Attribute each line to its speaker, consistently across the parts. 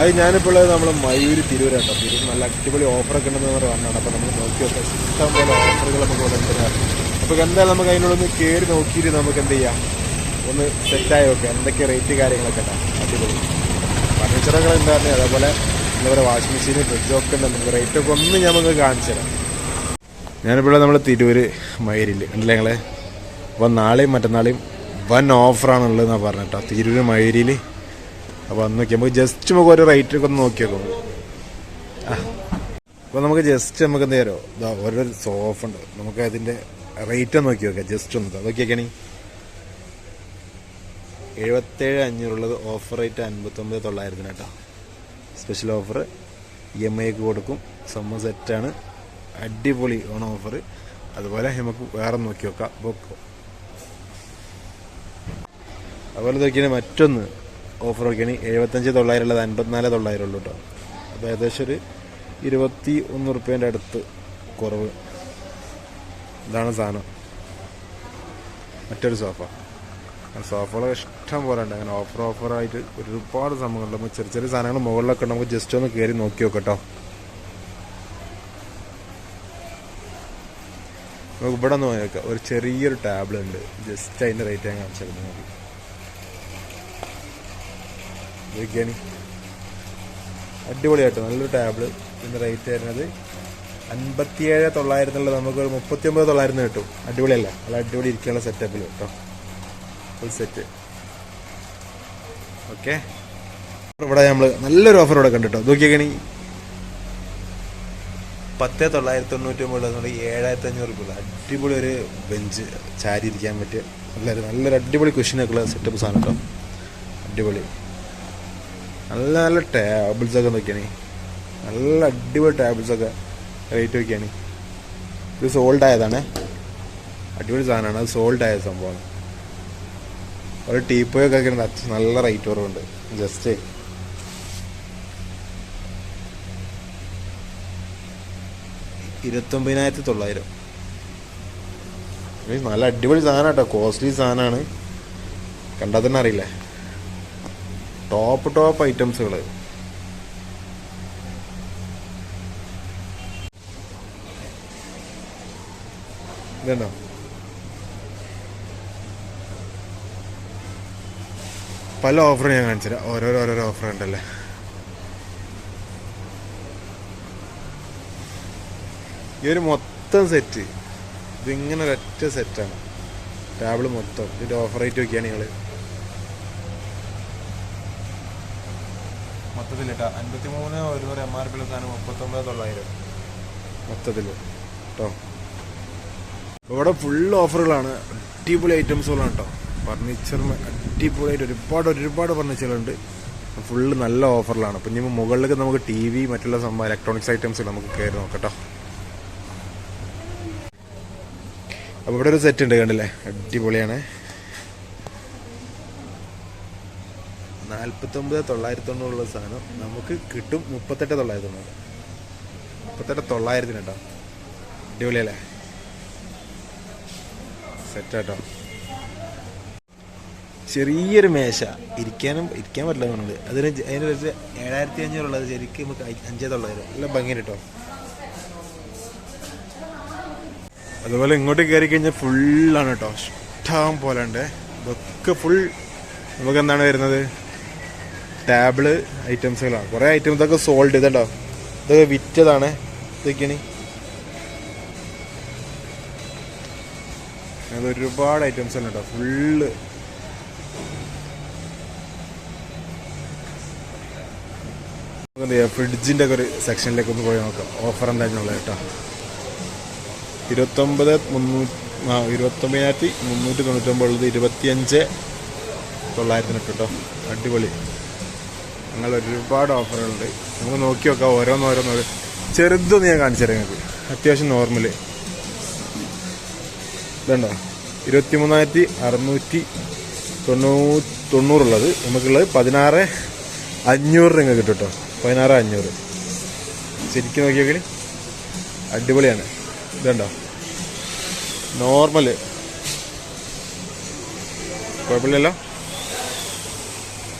Speaker 1: അത് ഞാനിപ്പോൾ നമ്മൾ മയൂര് തിരൂരാട്ടോ. തിരൂർ നല്ല അടിപൊളി ഓഫറൊക്കെ ഉണ്ടെന്ന് പറഞ്ഞാണ് അപ്പോൾ നമ്മൾ നോക്കി നോക്കാം. ഇഷ്ടം പോലെ ഓഫറുകൾ നമുക്ക് ഇവിടെ അപ്പോൾ എന്തായാലും നമുക്ക് അതിനോടൊന്ന് കയറി നോക്കിയിട്ട് നമുക്ക് എന്ത് ചെയ്യാം? ഒന്ന് സെറ്റായി നോക്കാം. എന്തൊക്കെ റേറ്റ് കാര്യങ്ങളൊക്കെ ഉണ്ടാവും അടിപൊളി. ഫർണിച്ചറുകൾ ഉണ്ടായിരുന്നു അതേപോലെ എന്താ പറയുക വാഷിംഗ് മെഷീൻ ഫ്രിഡ്ജൊക്കെ ഉണ്ട്. നമുക്ക് റേറ്റൊക്കെ ഒന്ന് നമുക്ക് കാണിച്ചു തരാം. ഞാനിപ്പോൾ നമ്മൾ തിരൂര് മയൂരിൽ ഉണ്ടല്ലേ ഞങ്ങളെ അപ്പോൾ നാളെയും മറ്റന്നാളെയും വൻ ഓഫറാണുള്ളതെന്നാണ് പറഞ്ഞിട്ടോ തിരൂര് മയൂരിൽ അപ്പോൾ അന്ന് നോക്കി നമുക്ക് ജസ്റ്റ് നമുക്ക് ഓരോ റേറ്റൊക്കെ ഒന്ന് നോക്കി അപ്പോൾ നമുക്ക് ജസ്റ്റ് നമുക്ക് എന്ത് ചെയ്യാറോ ഇതാ ഓരോ സോഫ ഉണ്ട്. നമുക്ക് അതിന്റെ റേറ്റ് ഒന്ന് നോക്കി നോക്കാം ജസ്റ്റ് ഒന്ന്. നോക്കിയൊക്കെയാണി എഴുപത്തേഴ് അഞ്ഞൂറുള്ളത് ഓഫർ റേറ്റ് അൻപത്തൊമ്പത് തൊള്ളായിരത്തിന് കേട്ടോ. സ്പെഷ്യൽ ഓഫർ ഇ എം ഐക്ക് കൊടുക്കും സമ്മർ സെറ്റാണ് അടിപൊളി ഓണം ഓഫർ അതുപോലെ നമുക്ക് വേറെ നോക്കി നോക്കാം. ബൊക്കോ അതുപോലെ നോക്കിയാൽ മറ്റൊന്ന്. ഓഫർ നോക്കിയാണ് എഴുപത്തഞ്ച് തൊള്ളായിരം ഉള്ളത് അൻപത്തിനാല് തൊള്ളായിരം ഉള്ളൂ കേട്ടോ. അപ്പോൾ ഏകദേശം ഒരു ഇരുപത്തി ഒന്ന് റുപ്യേന്റെ അടുത്ത് കുറവ്. ഇതാണ് സാധനം. മറ്റൊരു സോഫ. സോഫകൾ ഇഷ്ടം പോലെ ഉണ്ട്. അങ്ങനെ ഓഫർ ഓഫറായിട്ട് ഒരുപാട് സംഭവങ്ങളുണ്ട്. നമുക്ക് ചെറിയ ചെറിയ സാധനങ്ങൾ മുകളിലൊക്കെ നമുക്ക് ജസ്റ്റ് ഒന്ന് കയറി നോക്കി നോക്കട്ടോ നമുക്ക് ഇവിടെ നോക്കാം. ഒരു ചെറിയൊരു ടാബ്ലറ്റ് ഉണ്ട്. ജസ്റ്റ് അതിന്റെ റേറ്റ് ഞാൻ കാണിച്ചിരുന്നു മതി ഇതൊക്കെയാണ്. അടിപൊളിയായിട്ട് നല്ലൊരു ടാബിൾ ഇതിന്റെ റേറ്റ് വരുന്നത് അൻപത്തിയേഴ് തൊള്ളായിരത്തിനുള്ള മുപ്പത്തി ഒമ്പത് തൊള്ളായിരത്തിന് കിട്ടും. അടിപൊളിയല്ല നല്ല അടിപൊളി ഇരിക്കാനുള്ള സെറ്റപ്പിൽ കേട്ടോ ഫുൾ സെറ്റ് ഓക്കെ ഇവിടെ നമ്മൾ നല്ലൊരു ഓഫർ ഇവിടെ കണ്ടിട്ടോ. നോക്കിയേക്കണി. പത്ത് തൊള്ളായിരത്തി തൊണ്ണൂറ്റി ഒമ്പത് ഏഴായിരത്തി അഞ്ഞൂറ് രൂപ അടിപൊളി ഒരു ബെഞ്ച് ചാരി ഇരിക്കാൻ പറ്റിയ നല്ലൊരു നല്ലൊരു അടിപൊളി കുഷനൊക്കെ ഉള്ള സെറ്റപ്പ് സാധനം കേട്ടോ അടിപൊളി. നല്ല നല്ല ടേബിൾസ് ഒക്കെ നോക്കിയാണ്. നല്ല അടിപൊളി ടേബിൾസ് ഒക്കെ റേറ്റ് നോക്കിയാണ്. ഇത് സോൾഡ് ആയതാണ്. അടിപൊളി സാധനമാണ്. അത് സോൾഡ് ആയ സംഭവമാണ് ഒരു ടീപ്പോയൊക്കെ ആക്കിയിട്ട് അത്യാവശ്യം നല്ല റേറ്റ് കുറവുണ്ട്. ജസ്റ്റ് ഇരുപത്തൊമ്പതിനായിരത്തി തൊള്ളായിരം. നല്ല അടിപൊളി സാധനം കേട്ടോ കോസ്റ്റ്ലി സാധനമാണ്. കണ്ടാൽ തന്നെ അറിയില്ലേ? ടോപ്പ് ടോപ്പ് ഐറ്റംസുകൾ ഇതുണ്ടോ? പല ഓഫർ ഞാൻ കാണിച്ചുതരാം ഓരോരോ ഓരോരോ ഓഫർ ഉണ്ടല്ലേ? ഈ ഒരു മൊത്തം സെറ്റ് ഇതിങ്ങനെ ഒരൊറ്റ സെറ്റാണ് ടേബിൾ മൊത്തം. ഇതിന്റെ ഓഫർ റേറ്റ് നോക്കിയാണ് നിങ്ങൾ മൊത്തത്തിൽ കേട്ടോ അൻപത്തി മൂന്ന് ഒരുന്നൂറ് എം ആർ പി സാധനം മുപ്പത്തൊമ്പത് തൊള്ളായിരം. മൊത്തത്തിൽ കേട്ടോ ഇവിടെ ഫുൾ ഓഫറുകളാണ് അടിപൊളി ഐറ്റംസുകളാണ് കേട്ടോ ഫർണിച്ചറിന് അടിപൊളിയായിട്ട് ഒരുപാട് ഒരുപാട് ഫർണിച്ചറുണ്ട് ഫുള്ള് നല്ല ഓഫറിലാണ് അപ്പം ഇനി മുകളിലേക്ക് നമുക്ക് ടി വി മറ്റുള്ള സംഭവം ഇലക്ട്രോണിക്സ് ഐറ്റംസ് നമുക്ക് കയറി നോക്കട്ടോ അപ്പോൾ ഇവിടെ ഒരു സെറ്റ് ഉണ്ട് കണ്ടില്ലേ? അടിപൊളിയാണ്. നാൽപ്പത്തൊമ്പത് തൊള്ളായിരത്തി തൊണ്ണൂറുള്ള സാധനം നമുക്ക് കിട്ടും മുപ്പത്തെട്ട് തൊള്ളായിരത്തി തൊണ്ണൂറ് മുപ്പത്തെട്ട് തൊള്ളായിരത്തിന് കേട്ടോ. അടിപൊളിയല്ലേ? സെറ്റാട്ടോ ചെറിയൊരു മേശ. ഇരിക്കാനും ഇരിക്കാൻ പറ്റില്ല തോന്നുന്നുണ്ട്. അതിന് അതിന് വെച്ച് ഏഴായിരത്തി അഞ്ഞൂറുള്ളത് ശരിക്കും നമുക്ക് അഞ്ചേ തൊള്ളായിരം. നല്ല ഭംഗി കേട്ടോ. അതുപോലെ ഇങ്ങോട്ട് കയറി കഴിഞ്ഞാൽ ഫുള്ളാണ് കേട്ടോ. ഇഷ്ടം പോലെ ഉണ്ട്. ഇതൊക്കെ ഫുൾ നമുക്ക് എന്താണ് വരുന്നത്? ടാബിൾ ഐറ്റംസുകളാണ്. കുറേ ഐറ്റംസ് ഇതൊക്കെ സോൾഡ് ഇതുണ്ടോ ഇതൊക്കെ വിറ്റതാണ്. ഇതൊക്കെയാണ്. അത് ഒരുപാട് ഐറ്റംസ് ഉണ്ട് കേട്ടോ ഫുള്ള്. ഫ്രിഡ്ജിന്റെ ഒക്കെ ഒരു സെക്ഷനിലേക്ക് ഒന്ന് പോയി നോക്കാം. ഓഫർ എന്തായിരുന്നുള്ളത് കേട്ടോ ഇരുപത്തൊമ്പത് മുന്നൂറ്റി ആ ഇരുപത്തൊമ്പതിനായിരത്തി മുന്നൂറ്റി തൊണ്ണൂറ്റൊമ്പത് ഇരുപത്തിയഞ്ച് തൊള്ളായിരത്തിനൊക്കെ കേട്ടോ അടിപൊളി. അങ്ങനെ ഒരുപാട് ഓഫറുകളുണ്ട്. നമുക്ക് നോക്കി നോക്കാം ഓരോന്നോരോന്നോരോ. ചെറുതൊന്ന് ഞാൻ കാണിച്ചു തരാം നിങ്ങൾക്ക്. അത്യാവശ്യം നോർമൽ ഇതുണ്ടോ? ഇരുപത്തി മൂന്നായിരത്തി അറുന്നൂറ്റി തൊണ്ണൂ തൊണ്ണൂറുള്ളത്. നമുക്കുള്ളത് പതിനാറ് അഞ്ഞൂറ് നിങ്ങൾക്ക് കിട്ടും കേട്ടോ. പതിനാറ് അഞ്ഞൂറ്. ശരിക്കും നോക്കിയാൽ അടിപൊളിയാണ്. ഇതുണ്ടോ? നോർമൽ കുഴപ്പമില്ലല്ലോ?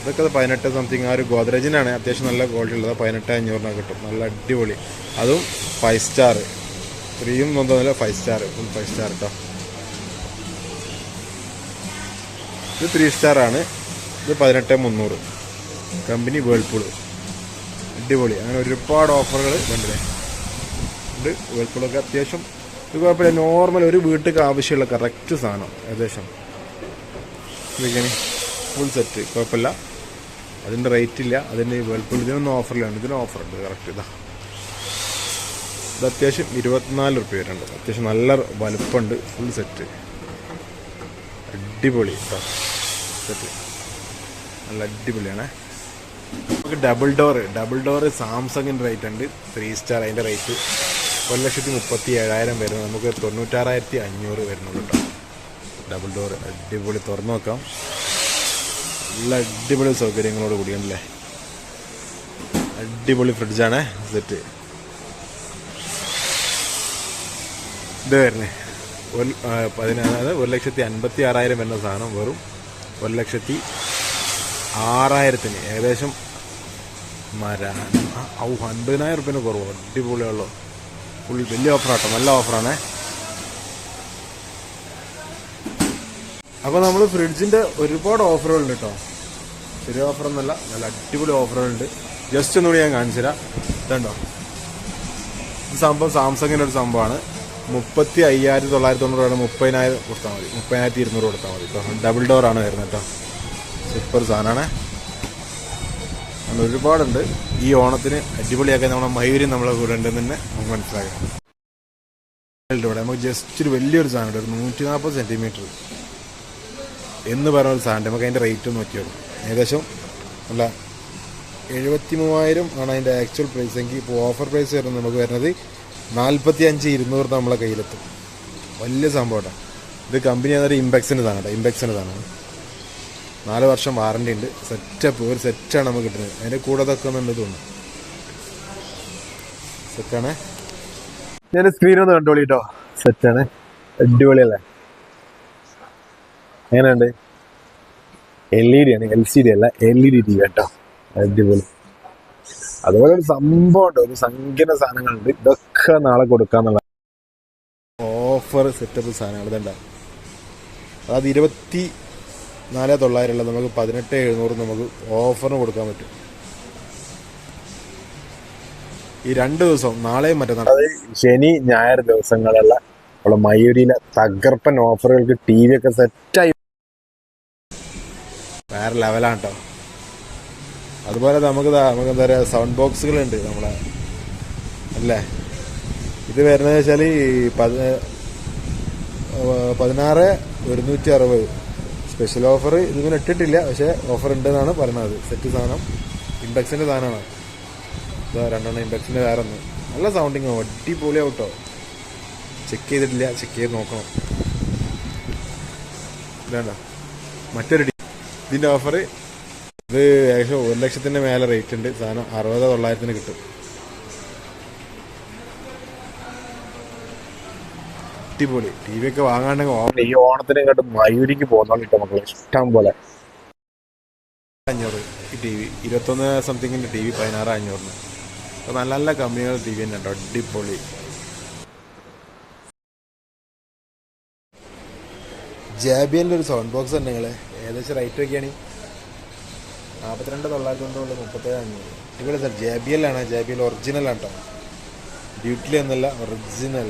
Speaker 1: ഇതൊക്കെ പതിനെട്ട് സംതിങ് ആ ഒരു ഗോദ്രേജിനാണ് അത്യാവശ്യം നല്ല ക്വാളിറ്റി ഉള്ളത്. പതിനെട്ട് അഞ്ഞൂറിനൊക്കെ കിട്ടും. നല്ല അടിപൊളി. അതും ഫൈവ് സ്റ്റാർ ത്രീയും ഒന്നൊന്നുമില്ല five star full five star കേട്ടോ ഇത് ത്രീ സ്റ്റാർ ആണ്. ഇത് പതിനെട്ട് മുന്നൂറ്. കമ്പനി വേൾപൂൾ അടിപൊളി. അങ്ങനെ ഒരുപാട് ഓഫറുകൾ കണ്ടില്ലേ ഉണ്ട്. വേൾപൂളൊക്കെ അത്യാവശ്യം ഇത് കുഴപ്പമില്ല. നോർമൽ ഒരു വീട്ടിലേക്ക് ആവശ്യമുള്ള കറക്റ്റ് സാധനം. ഏകദേശം. ഫുൾ സെറ്റ് കുഴപ്പമില്ല. അതിന്റെ റേറ്റ് ഇല്ല. അതിന് വേൾപൂൾ ഇതിനൊന്നും ഓഫറിലാണ് ഇതിന് ഓഫറുണ്ട് കറക്റ്റ് ഇതാ. ഇത് അത്യാവശ്യം ഇരുപത്തിനാല് റുപ്യ വരുന്നുണ്ട് അത്യാവശ്യം നല്ല വലുപ്പമുണ്ട്. ഫുൾ സെറ്റ് അടിപൊളി. സെറ്റ് നല്ല അടിപൊളിയാണേ. നമുക്ക് ഡബിൾ ഡോറ് ഡബിൾ ഡോറ് സാംസങ്ങിന്റെ റേറ്റ് ഉണ്ട്. ത്രീ സ്റ്റാർ അതിന്റെ റേറ്റ് ഒരു ലക്ഷത്തി മുപ്പത്തി ഏഴായിരം വരുന്നത് നമുക്ക് തൊണ്ണൂറ്റാറായിരത്തി അഞ്ഞൂറ് വരുന്നുള്ളൂ കേട്ടോ ഡബിൾ ഡോർ അടിപൊളി. തുറന്നു നോക്കാം. നല്ല അടിപൊളി സൗകര്യങ്ങളോട് കൂടിയാണല്ലേ? അടിപൊളി ഫ്രിഡ്ജാണ്. സെറ്റ്. ഇത് വരുന്നത് ഒരു പതിനാറ് ഒരു ലക്ഷത്തി അൻപത്തി ആറായിരം വരുന്ന സാധനം വെറും ഒരു ലക്ഷത്തി ആറായിരത്തിന്. ഏകദേശം മര ഔ അൻപതിനായിരം റുപ്യന് കുറവ് അടിപൊളിയുള്ളൂ ഫുൾ വലിയ ഓഫറാട്ടോ. നല്ല ഓഫറാണേ. അപ്പോൾ നമ്മൾ ഫ്രിഡ്ജിന്റെ ഒരുപാട് ഓഫറുകളുണ്ട് കേട്ടോ ചെറിയ ഓഫറൊന്നുമല്ല നല്ല അടിപൊളി ഓഫറുകളുണ്ട് ജസ്റ്റ് ഒന്നുകൂടി ഞാൻ കാണിച്ചു തരാം ഇതുണ്ടോ? ഇത് സംഭവം സാംസങ്ങിന്റെ ഒരു സംഭവമാണ്. മുപ്പത്തി അയ്യായിരത്തി തൊള്ളായിരത്തി തൊണ്ണൂറ് രൂപ മുപ്പതിനായിരം കൊടുത്താൽ മതി. മുപ്പതിനായിരത്തി ഇരുന്നൂറ് കൊടുത്താൽ മതി കേട്ടോ ഡബിൾ ഡോറാണ് വരുന്നത് കേട്ടോ സൂപ്പർ സാധനമാണ്. അങ്ങനെ ഒരുപാടുണ്ട്. ഈ ഓണത്തിന് അടിപൊളിയാക്കാൻ നമ്മളെ മയൂരി നമ്മളെ കൂടെ ഉണ്ടെന്ന് തന്നെ നമുക്ക് മനസ്സിലാക്കാം. ഇവിടെ നമുക്ക് ജസ്റ്റ് ഒരു വലിയൊരു സാധനം ഉണ്ട്. ഒരു നൂറ്റി നാൽപ്പത് സെന്റിമീറ്റർ എന്ന് പറഞ്ഞ ഒരു സാധനം നമുക്ക് അതിന്റെ റേറ്റ് നോക്കിയോളൂ ഏകദേശം അല്ല എഴുപത്തി മൂവായിരം ആണ് അതിന്റെ ആക്ച്വൽ പ്രൈസ് എങ്കിൽ ഇപ്പോൾ ഓഫർ പ്രൈസ് വരുന്നത് നമുക്ക് വരുന്നത് നാൽപ്പത്തി അഞ്ച് ഇരുന്നൂറ് നമ്മളെ കയ്യിലെത്തും. വലിയ സംഭവമാണ് ഇത് കമ്പനി എന്നൊരു ഇമ്പെക്സിന്റെ സാധനം കേട്ടോ. ഇമ്പെക്സിന്റെ നാല് വർഷം വാറണ്ടി ഉണ്ട്. സെറ്റപ്പ് ഒരു സെറ്റാണ് നമുക്ക് കിട്ടുന്നത്. അതിന്റെ കൂടെ അതൊക്കെ ഒന്നുണ്ട് തോന്നുന്നു. സെറ്റാണ് ഞാൻ സ്ക്രീനൊന്ന് കണ്ടോളി കേട്ടോ. സെറ്റാണ് അടിപൊളിയല്ലേ? എങ്ങനെയുണ്ട്? എൽ ഇ ഡി ആണ് എൽ സി ഡി അല്ല L E D T V കേട്ടോ. അടിപൊളി. അതുപോലെ ഒരു സംഭവം ഉണ്ട് ഒരു സങ്കീർണ സാധനങ്ങളുണ്ട്. ഇതൊക്കെ നാളെ കൊടുക്കാന്നുള്ള ഓഫർ സെറ്റപ്പ് സാധനങ്ങൾ ഇതുണ്ട. അതായത് ഇരുപത്തി നാല് തൊള്ളായിരം അല്ല നമുക്ക് പതിനെട്ട് എഴുന്നൂറ് നമുക്ക് ഓഫറിന് കൊടുക്കാൻ പറ്റും. ഈ രണ്ട് ദിവസം നാളെയും മറ്റന്നാൾ ശനി ഞായർ ദിവസങ്ങളുള്ള നമ്മളെ മയൂരിയിലെ തകർപ്പൻ ഓഫറുകൾക്ക് ടി വി ഒക്കെ സെറ്റായി വേറെ ലെവലാണ് കേട്ടോ അതുപോലെ നമുക്ക് നമുക്ക് എന്താ പറയുക സൗണ്ട് ബോക്സുകളുണ്ട് നമ്മളെ. അല്ലേ? ഇത് വരുന്നത് വെച്ചാൽ പതി പതിനാറ് ഒരുന്നൂറ്റി അറുപത് സ്പെഷ്യൽ ഓഫർ ഇതിങ്ങനെ ഇട്ടിട്ടില്ല പക്ഷേ ഓഫർ ഉണ്ടെന്നാണ് പറയുന്നത്. സെറ്റ് സാധനം ഇൻഡക്സിന്റെ സാധനമാണ്. ഇതാ രണ്ടെണ്ണം ഇൻഡക്സിന്റെ വേറെ ഒന്ന് നല്ല സൗണ്ടിങ് അടിപൊളിയാവും കേട്ടോ ചെക്ക് ചെയ്തിട്ടില്ല ചെക്ക് ചെയ്ത് നോക്കണം. വേണ്ട മറ്റൊരു ഇതിന്റെ ഓഫർ ഇത് ഏകദേശം ഒരു ലക്ഷത്തിന്റെ മേലെ റേറ്റ് ഉണ്ട്. സാധനം അറുപത് തൊള്ളായിരത്തിന് കിട്ടും. അടിപൊളി. ടി വി ഒക്കെ വാങ്ങാണ്ടെങ്കിൽ ഈ ഓണത്തിന് ഇങ്ങോട്ട് മയൂരിക്ക് പോകുന്നുള്ളൂ കേട്ടോ മക്കളെ. ഇഷ്ടം പോലെ. അഞ്ഞൂറ് ഈ ടി വി ഇരുപത്തൊന്ന് സംതിങ്ങിന്റെ ടി വി പതിനാറ് അഞ്ഞൂറിന്. അപ്പോൾ നല്ല നല്ല കമ്പനികൾ ടി വി തന്നെ ഉണ്ടോ? അടിപൊളി. ജാബിയന്റെ ഒരു സൗണ്ട് ബോക്സ് ഉണ്ട് നിങ്ങൾ ഏകദേശം റേറ്റ് ഒക്കെയാണ് നാൽപ്പത്തിരണ്ട് തൊള്ളായിരത്തി തൊണ്ണൂറ് മുപ്പത്തേഴ് അഞ്ഞൂറ്. ഇവിടെ സാർ ജെ ബി എൽ ആണ്. ജെ ബി എൽ ഒറിജിനൽ കേട്ടോ ഡ്യൂട്ടിലി എന്നല്ല ഒറിജിനൽ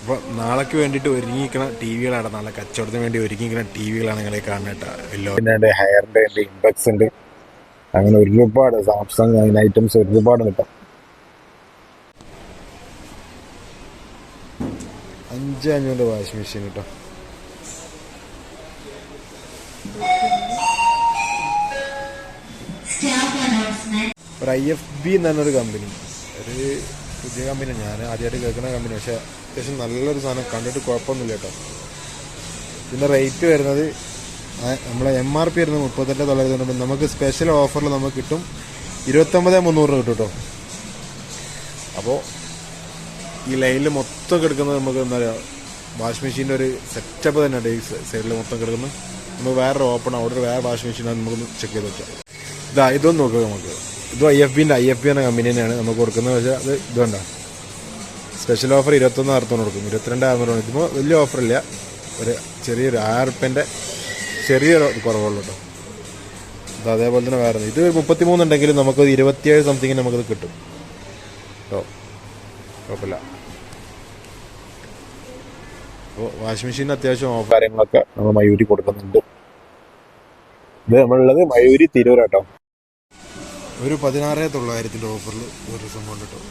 Speaker 1: അപ്പോൾ നാളേക്ക് വേണ്ടിയിട്ട് ഒരുങ്ങിയിരിക്കുന്ന ടി വികളാണ് നാളെ കച്ചവടത്തിന് വേണ്ടി ഒരുങ്ങിയിരിക്കുന്ന ടി വികളാണ് നിങ്ങളെ കാണുന്നത് കേട്ടോ പിന്നെ ഹെയറിന്റെ ഉണ്ട് ഇമ്പക്സ് ഉണ്ട്. അങ്ങനെ ഒരുപാട് സാംസങ് അങ്ങനെ ഐറ്റംസ് ഒരുപാട് കിട്ടാം അഞ്ച് അഞ്ഞൂറ് വാഷിംഗ് മെഷീൻ കേട്ടോ ഒരു ഐ എഫ് ബി എന്ന് പറഞ്ഞൊരു കമ്പനി ഒരു പുതിയ കമ്പനിയാണ് ഞാൻ ആദ്യമായിട്ട് കേൾക്കുന്ന കമ്പനി പക്ഷേ അത്യാവശ്യം നല്ലൊരു സാധനം. കണ്ടിട്ട് കുഴപ്പമൊന്നുമില്ല കേട്ടോ. ഇതിന്റെ റേറ്റ് വരുന്നത് നമ്മളെ എം ആർ പി വരുന്നത് മുപ്പത്തെട്ട് തൊള്ളായിരത്തി തൊണ്ണൂറ് നമുക്ക് സ്പെഷ്യൽ ഓഫറിൽ നമുക്ക് കിട്ടും ഇരുപത്തൊമ്പത് രൂപ കിട്ടും കേട്ടോ. അപ്പോൾ ഈ ലൈനിൽ മൊത്തം കിടക്കുന്നത് നമുക്ക് എന്താ പറയുക വാഷിംഗ് മെഷീന്റെ ഒരു സെറ്റപ്പ് തന്നെ ഉണ്ട് ഈ സൈഡിൽ മൊത്തം കിടക്കുന്നത്. നമുക്ക് വേറൊരു ഓപ്പൺ അവിടെ വേറെ വാഷിംഗ് മെഷീൻ നമുക്കൊന്ന് ചെക്ക് ചെയ്ത് വെച്ചാൽ ഇതാ ഇതൊന്നും നോക്കുക നമുക്ക്. ഇത് ഐ എഫ് ബിന്റെ ഐ എഫ് ബി എന്ന കമ്പനി തന്നെയാണ് നമുക്ക് കൊടുക്കുന്നത്. പക്ഷേ അത് ഇതുകൊണ്ട സ്പെഷ്യൽ ഓഫർ ഇരുപത്തൊന്ന് അറുന്നൂറ് കൊടുക്കും. ഇരുപത്തിരണ്ട് അറുന്നൂറ് ഇതിപ്പോൾ വലിയ ഓഫറില്ല ഒരു ചെറിയൊരു ആയിരം റുപ്യന്റെ ചെറിയൊരു കുറവുള്ളൂ കേട്ടോ. അത് അതേപോലെ തന്നെ വേറെ ഇത് മുപ്പത്തി മൂന്ന് ഉണ്ടെങ്കിലും നമുക്ക് ഇരുപത്തിയേഴ് സംതിങ്ങിന് നമുക്കത് കിട്ടും. കേട്ടോ? കുഴപ്പമില്ല. അപ്പോൾ വാഷിംഗ് മെഷീൻ അത്യാവശ്യം ഓഫ് കാര്യങ്ങളൊക്കെ നമ്മൾ മയൂരി കൊടുക്കുന്നുണ്ട്. ഇത് നമ്മളുള്ളത് മയൂരി തിരൂർ കേട്ടോ ഒരു പതിനാറ് തൊള്ളായിരത്തിന്റെ ഓഫറിൽ ഒരു സംഭവം കൊണ്ട് കിട്ടും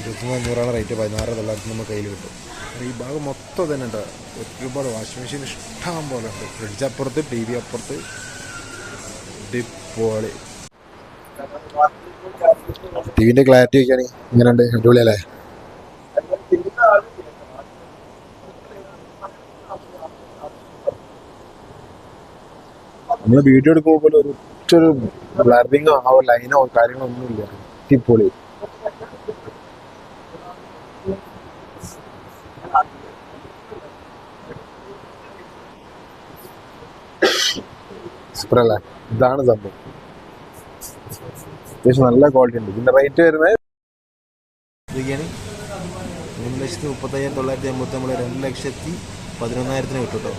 Speaker 1: ഇരുപത്തിമൂന്ന് അഞ്ഞൂറാണ് റേറ്റ് പതിനാറ് തൊള്ളായിരത്തി നമ്മൾ കയ്യിൽ കിട്ടും. ഈ ഭാഗം മൊത്തം തന്നെ ഉണ്ട് ഒരുപാട് വാഷിംഗ് മെഷീൻ ഇഷ്ടം പോലെ ഉണ്ട്. ഫ്രിഡ്ജ് അപ്പുറത്ത് ടി വി അപ്പുറത്ത്. ഡിപ്പോളി ടി വിന്റെ ക്ലാരിറ്റി ഒക്കെയാണെങ്കിൽ ഇങ്ങനെയുണ്ട്. അടിപൊളിയല്ലേ? നമ്മൾ വീഡിയോ എടുക്കുമ്പോൾ പോലും ഒരു ബ്ലറിങ്ങോ ആ ലൈനോ കാര്യങ്ങളോ ഒന്നുമില്ല അടിപൊളി. സൂപ്പറല്ലേ ഇതാണ് സംഭവം. അത്യാവശ്യം നല്ല ക്വാളിറ്റി ഉണ്ട്. ഇതിന്റെ റേറ്റ് വരുന്നത് മൂന്ന് ലക്ഷത്തി മുപ്പത്തയ്യായിരത്തി തൊള്ളായിരത്തി അമ്പത്തി നമ്മൾ രണ്ട് ലക്ഷത്തി പതിനൊന്നായിരത്തിന് കിട്ടും കേട്ടോ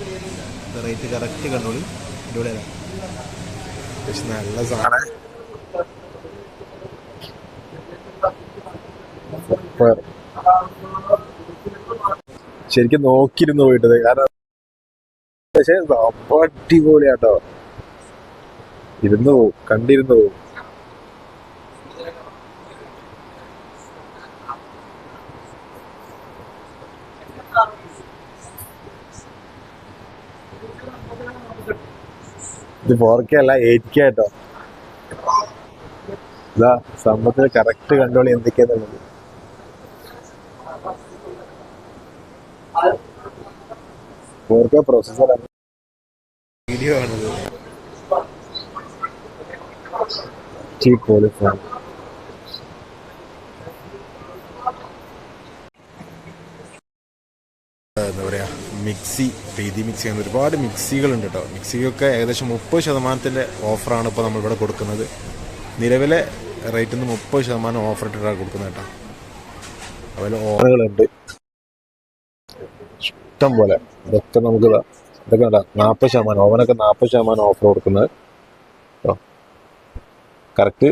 Speaker 1: റേറ്റ് കറക്റ്റ് കണ്ടോളി. അത്യാവശ്യം നല്ല സാധനം. ശരിക്കും നോക്കിയിരുന്നു പോയിട്ടത്. കാരണം പക്ഷെ അടിപൊളിയാട്ടോ. ഇരുന്നു പോവും കണ്ടിരുന്നു പോവും. ഇത് ഫോർ കെ അല്ല എയ്റ്റ് കെ ആട്ടോ ഇതാ സംഭവത്തിന് കറക്റ്റ് കണ്ടോളി എന്തൊക്കെയാന്നുള്ളത് ഫോർ കെ പ്രോസസ്സറാണ് വീഡിയോ ആണത്. ചീപ്പ് എന്താ പറയുക മിക്സി പ്രീതി മിക്സി ചെയ്യുന്ന ഒരുപാട് മിക്സികളുണ്ട് കേട്ടോ മിക്സിയൊക്കെ ഏകദേശം മുപ്പത് ശതമാനത്തിന്റെ ഓഫറാണ് ഇപ്പോൾ നമ്മളിവിടെ കൊടുക്കുന്നത്. നിലവിലെ റേറ്റിൽ നിന്ന് മുപ്പത് ശതമാനം ഓഫർ ഇട്ടിട്ടാണ് കൊടുക്കുന്നത് കേട്ടോ. അതുപോലെ ഓഫറുകളുണ്ട് ഇഷ്ടം പോലെ. ഇതൊക്കെ നമുക്ക് ഇതാ ഇതൊക്കെ നാൽപ്പത് ശതമാനം ഓവനൊക്കെ നാൽപ്പത് ശതമാനം ഓഫർ കൊടുക്കുന്നത്. കറക്റ്റ്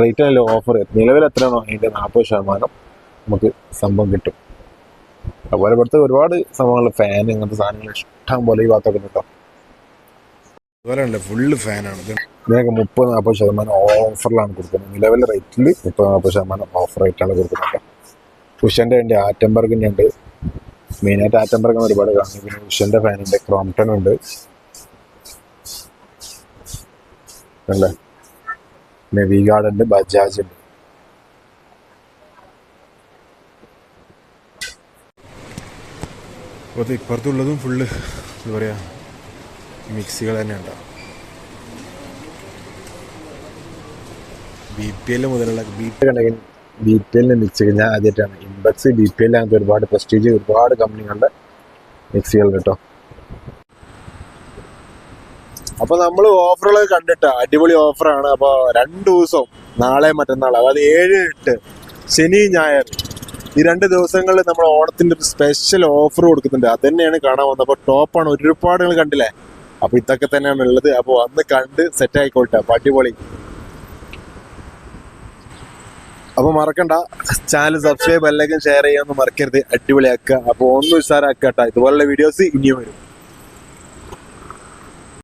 Speaker 1: റേറ്റിനല്ലേ ഓഫർ? നിലവിൽ എത്രയാണോ അതിന്റെ നാൽപ്പത് ശതമാനം നമുക്ക് സംഭവം കിട്ടും. അതുപോലെ ഇവിടുത്തെ ഒരുപാട് സംഭവങ്ങൾ ഫാൻ ഇങ്ങനത്തെ സാധനങ്ങൾ ഇഷ്ടം പോലെ ഈ ഭാഗത്തൊക്കെ കിട്ടും. കേട്ടോ അതുപോലെ ഉണ്ട് ഫുള്ള് ഫാനാണ് ഇതിനൊക്കെ മുപ്പത് നാൽപ്പത് ശതമാനം ഓഫറിലാണ് കൊടുക്കുന്നത്. നിലവിലെ റേറ്റിൽ മുപ്പത് നാൽപ്പത് ശതമാനം ഓഫർ റേറ്റാണ് കൊടുക്കുന്നത് ഉഷന്റെ ഉണ്ട് ആറ്റംബർഗിന്റെ ഉണ്ട്. മെയിനായിട്ട് ആറ്റംബർഗാണ് ഒരുപാട് കാണുന്നത്. പിന്നെ ഉഷന്റെ ഫാനുണ്ട് ക്രോംപ്ടൺ ഉണ്ട്. അല്ലേ? പിന്നെ വി ഗാർഡ് ഉണ്ട് ബജാജ് ഉണ്ട്. അപ്പോൾ ഇപ്പുറത്തുള്ളതും ഫുള്ള് എന്താ പറയുക മിക്സികൾ തന്നെ ഉണ്ടാവും ബി പി എൽ മുതലുള്ള ബി പി ഉണ്ടെങ്കിൽ ബി പി എല്ലിന്റെ മിക്സികൾ ഞാൻ ആദ്യമായിട്ടാണ്. ഇൻബക്സ് ബി പി എൽ ഒരുപാട് പ്രസ്റ്റീജ് ഒരുപാട് കമ്പനികളുടെ മിക്സികൾ കേട്ടോ. അപ്പൊ നമ്മൾ ഓഫറുകൾ കണ്ടിട്ട് അടിപൊളി ഓഫറാണ് അപ്പോൾ രണ്ട് ദിവസം നാളെ മറ്റന്നാൾ അതായത് ഏഴ് എട്ട് ശനി ഞായർ ഈ രണ്ട് ദിവസങ്ങളിൽ നമ്മൾ ഓണത്തിന്റെ ഒരു സ്പെഷ്യൽ ഓഫർ കൊടുക്കുന്നുണ്ട്. അത് തന്നെയാണ് കാണാൻ വന്നത്. അപ്പോൾ ടോപ്പാണ് ഒരുപാട് നിങ്ങൾ കണ്ടില്ലേ? അപ്പൊ ഇതൊക്കെ തന്നെയാണ് ഉള്ളത്. അപ്പോൾ അന്ന് കണ്ട് സെറ്റ് ആയിക്കോട്ടെ. അപ്പൊ അടിപൊളി. അപ്പൊ മറക്കണ്ട. ചാനൽ സബ്സ്ക്രൈബ് അല്ലെങ്കിൽ ഷെയർ ചെയ്യാമെന്ന് മറക്കരുത്. അടിപൊളിയാക്കുക. അപ്പോൾ ഒന്നും ഉഷാറാക്കുക ഇതുപോലുള്ള വീഡിയോസ് ഇനിയും വരും.